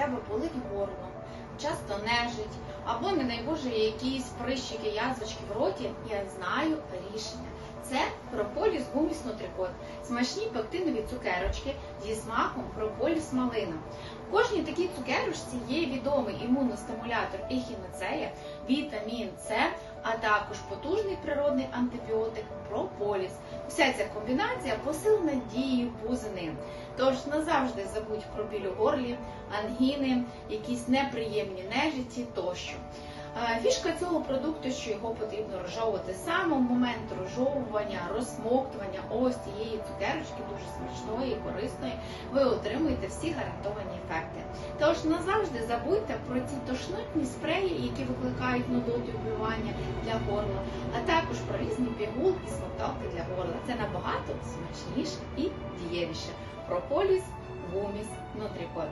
тебе болить горло, часто нежить, або, не дай Боже, якісь прищики, язвочки в роті, я знаю рішення. Це прополіс гуміс нутрикот, смачні пектинові цукерочки зі смаком прополіс малина. В кожній такій цукерочці є відомий імуностимулятор ехіноцея, вітамін С, а також потужний природний антибіотик прополіс. Вся ця комбінація посилена дією бузини. Тож назавжди забудь про біль у горлі, ангіни, якісь неприємні нежиті тощо. Фішка цього продукту, що його потрібно розжовувати саме в момент розжовування, розсмоктування ось цієї цукерочки, дуже смачної і корисної, ви отримуєте всі гарантовані ефекти. Тож назавжди забудьте про ці тошнотні спреї, які викликають нудоту і блювання для горла, а також про різні пігулки, смокталки для. Це набагато смачніше і дієвіше. Прополіс, гуміс, нутрікот.